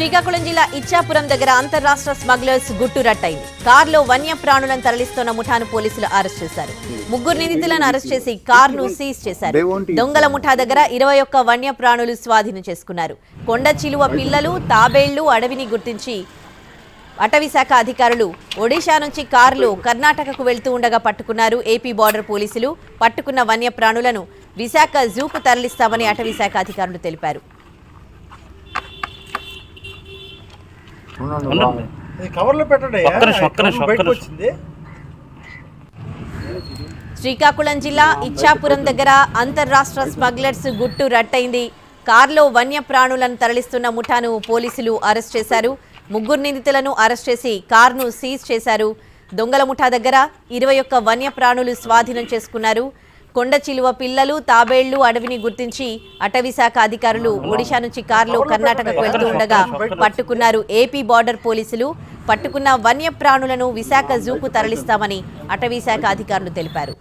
శ్రీకాకుళం జిల్లా ఇచ్చాపురం దగ్గర అంతర్రాష్ట్ర స్మగ్లర్స్ గుట్టు రట్టయింది. కారులో వన్యప్రాణులను తరలిస్తున్న ముఠాను పోలీసులు అరెస్ట్ చేశారు. ముగ్గురు నిందితులను అరెస్ట్ చేసి కారును సీజ్ చేశారు. దొంగల ముఠా దగ్గర ఇరవై ఒక్క వన్యప్రాణులు స్వాధీనం చేసుకున్నారు. కొండ చిలువ పిల్లలు తాబేళ్ళు అడవిని గుర్తించి అటవీ శాఖ అధికారులు ఒడిషా నుంచి కారులో కర్ణాటకకు వెళ్తూ ఉండగా పట్టుకున్నారు ఏపీ బార్డర్ పోలీసులు. పట్టుకున్న వన్యప్రాణులను విశాఖ జూకు తరలిస్తామని అటవీ శాఖ అధికారులు తెలిపారు. ఇది కవర్లో పెట్టండి. ఒక్క నిమిషం, ఒక్క నిమిషం, ఒక్క బయటకు నిమిషం. వచ్చింది. శ్రీకాకుళం జిల్లా ఇచ్చాపురం దగ్గర అంతర్రాష్ట్ర స్మగ్లర్స్ గుట్టు రట్టయింది. కారులో వన్యప్రాణులను తరలిస్తున్న ముఠాను పోలీసులు అరెస్ట్ చేశారు. ముగ్గురు నిందితులను అరెస్ట్ చేసి కారును సీజ్ చేశారు. దొంగల ముఠా దగ్గర ఇరవై ఒక్క వన్యప్రాణులు స్వాధీనం చేసుకున్నారు. కొండ చిలువ పిల్లలు తాబేళ్ళు అడవిని గుర్తించి అటవీ శాఖ అధికారులు ఒడిశా నుంచి కారులో కర్ణాటకకు వెళ్తూ ఉండగా పట్టుకున్నారు ఏపీ బార్డర్ పోలీసులు. పట్టుకున్న వన్యప్రాణులను విశాఖ జూకు తరలిస్తామని అటవీ శాఖ అధికారులు తెలిపారు.